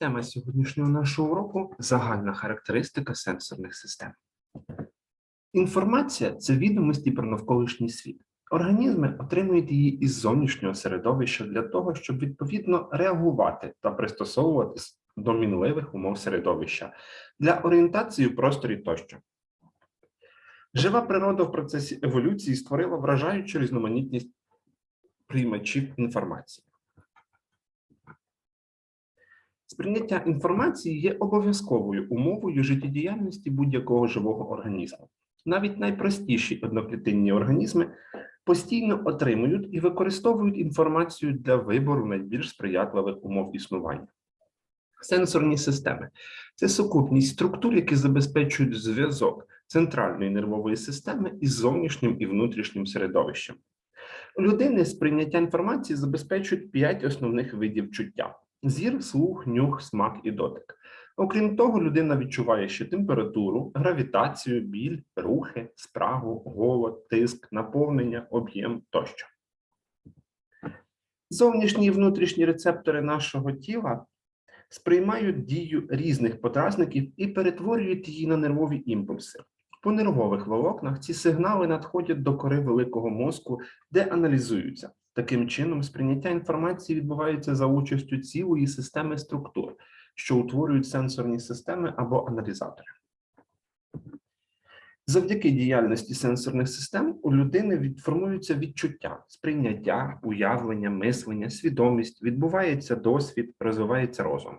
Тема сьогоднішнього нашого уроку загальна характеристика сенсорних систем. Інформація це відомості про навколишній світ. Організми отримують її із зовнішнього середовища для того, щоб відповідно реагувати та пристосовуватись до мінливих умов середовища для орієнтації в просторі тощо. Жива природа в процесі еволюції створила вражаючу різноманітність приймачів інформації. Сприйняття інформації є обов'язковою умовою життєдіяльності будь-якого живого організму. Навіть найпростіші одноклітинні організми постійно отримують і використовують інформацію для вибору найбільш сприятливих умов існування. Сенсорні системи це сукупність структур, які забезпечують зв'язок центральної нервової системи із зовнішнім і внутрішнім середовищем. У людини сприйняття інформації забезпечують п'ять основних видів чуття: зір, слух, нюх, смак і дотик. Окрім того, людина відчуває ще температуру, гравітацію, біль, рухи, спрагу, голод, тиск, наповнення, об'єм тощо. Зовнішні і внутрішні рецептори нашого тіла сприймають дію різних подразників і перетворюють її на нервові імпульси. По нервових волокнах ці сигнали надходять до кори великого мозку, де аналізуються. Таким чином, сприйняття інформації відбувається за участю цілої системи структур, що утворюють сенсорні системи або аналізатори. Завдяки діяльності сенсорних систем у людини формуються відчуття, сприйняття, уявлення, мислення, свідомість, відбувається досвід, розвивається розум.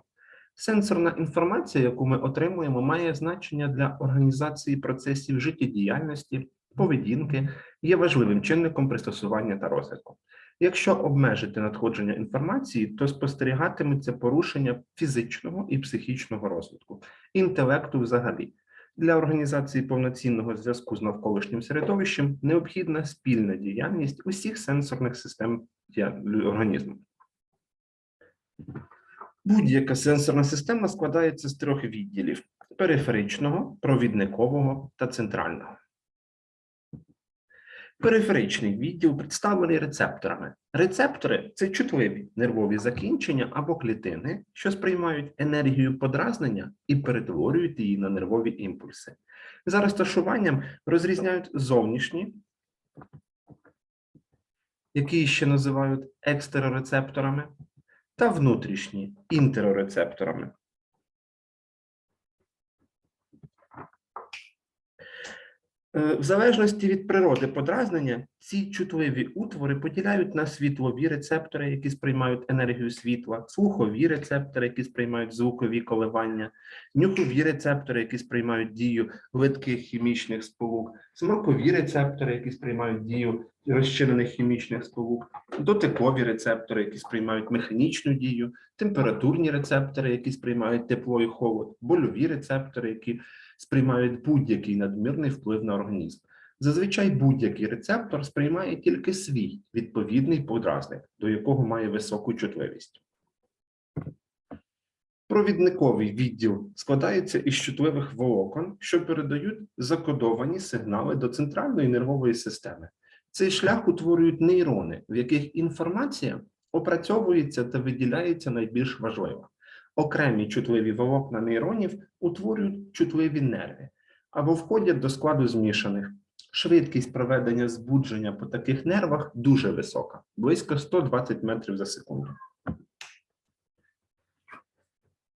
Сенсорна інформація, яку ми отримуємо, має значення для організації процесів життєдіяльності, поведінки, є важливим чинником пристосування та розвитку. Якщо обмежити надходження інформації, то спостерігатиметься порушення фізичного і психічного розвитку, інтелекту взагалі. Для організації повноцінного зв'язку з навколишнім середовищем необхідна спільна діяльність усіх сенсорних систем організму. Будь-яка сенсорна система складається з трьох відділів: периферичного, провідникового та центрального. Периферичний відділ представлений рецепторами. Рецептори це чутливі нервові закінчення або клітини, що сприймають енергію подразнення і перетворюють її на нервові імпульси. За розташуванням розрізняють зовнішні, які ще називають екстерорецепторами, та внутрішні інтерорецепторами. В залежності від природи подразнення, ці чутливі утвори поділяють на світлові рецептори, які сприймають енергію світла, слухові рецептори, які сприймають звукові коливання, нюхові рецептори, які сприймають дію литких хімічних сполук, смакові рецептори, які сприймають дію розчинених хімічних сполук, дотикові рецептори, які сприймають механічну дію, температурні рецептори, які сприймають тепло і холод, больові рецептори, які сприймають будь-який надмірний вплив на організм. Зазвичай будь-який рецептор сприймає тільки свій відповідний подразник, до якого має високу чутливість. Провідниковий відділ складається із чутливих волокон, що передають закодовані сигнали до центральної нервової системи. Цей шлях утворюють нейрони, в яких інформація опрацьовується та виділяється найбільш важлива. Окремі чутливі волокна нейронів утворюють чутливі нерви або входять до складу змішаних. Швидкість проведення збудження по таких нервах дуже висока, близько 120 метрів за секунду.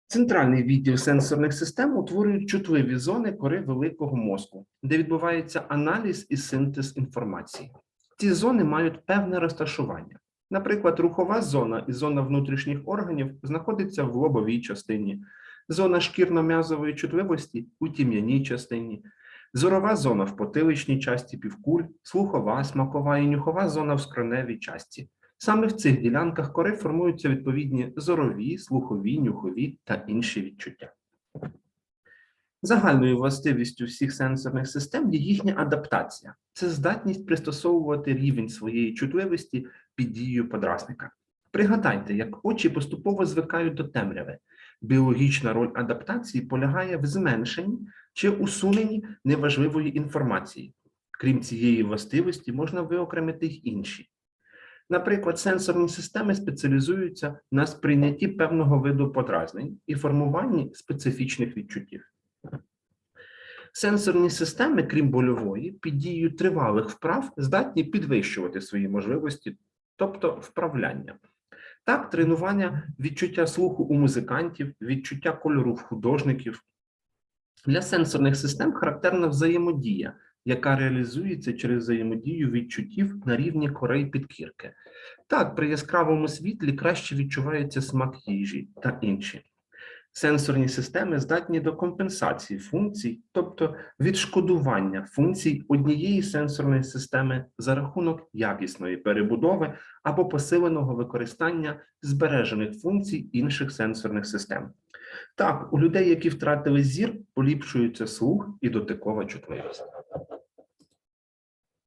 Центральний відділ сенсорних систем утворюють чутливі зони кори великого мозку, де відбувається аналіз і синтез інформації. Ці зони мають певне розташування. Наприклад, рухова зона і зона внутрішніх органів знаходиться в лобовій частині, зона шкірно-м'язової чутливості у тім'яній частині, зорова зона в потиличній часті півкуль, слухова, смакова і нюхова зона в скроневій часті. Саме в цих ділянках кори формуються відповідні зорові, слухові, нюхові та інші відчуття. Загальною властивістю всіх сенсорних систем є їхня адаптація. Це здатність пристосовувати рівень своєї чутливості під дією подразника. Пригадайте, як очі поступово звикають до темряви. Біологічна роль адаптації полягає в зменшенні чи усуненні неважливої інформації. Крім цієї властивості, можна виокремити й інші. Наприклад, сенсорні системи спеціалізуються на сприйнятті певного виду подразнень і формуванні специфічних відчуттів. Сенсорні системи, крім больової, під дією тривалих вправ здатні підвищувати свої можливості, тобто вправляння. Так, тренування відчуття слуху у музикантів, відчуття кольору в художників. Для сенсорних систем характерна взаємодія, яка реалізується через взаємодію відчуттів на рівні корей підкірки. Так, при яскравому світлі краще відчувається смак їжі та інші. Сенсорні системи здатні до компенсації функцій, тобто відшкодування функцій однієї сенсорної системи за рахунок якісної перебудови або посиленого використання збережених функцій інших сенсорних систем. Так, у людей, які втратили зір, поліпшується слух і дотикова чутливість.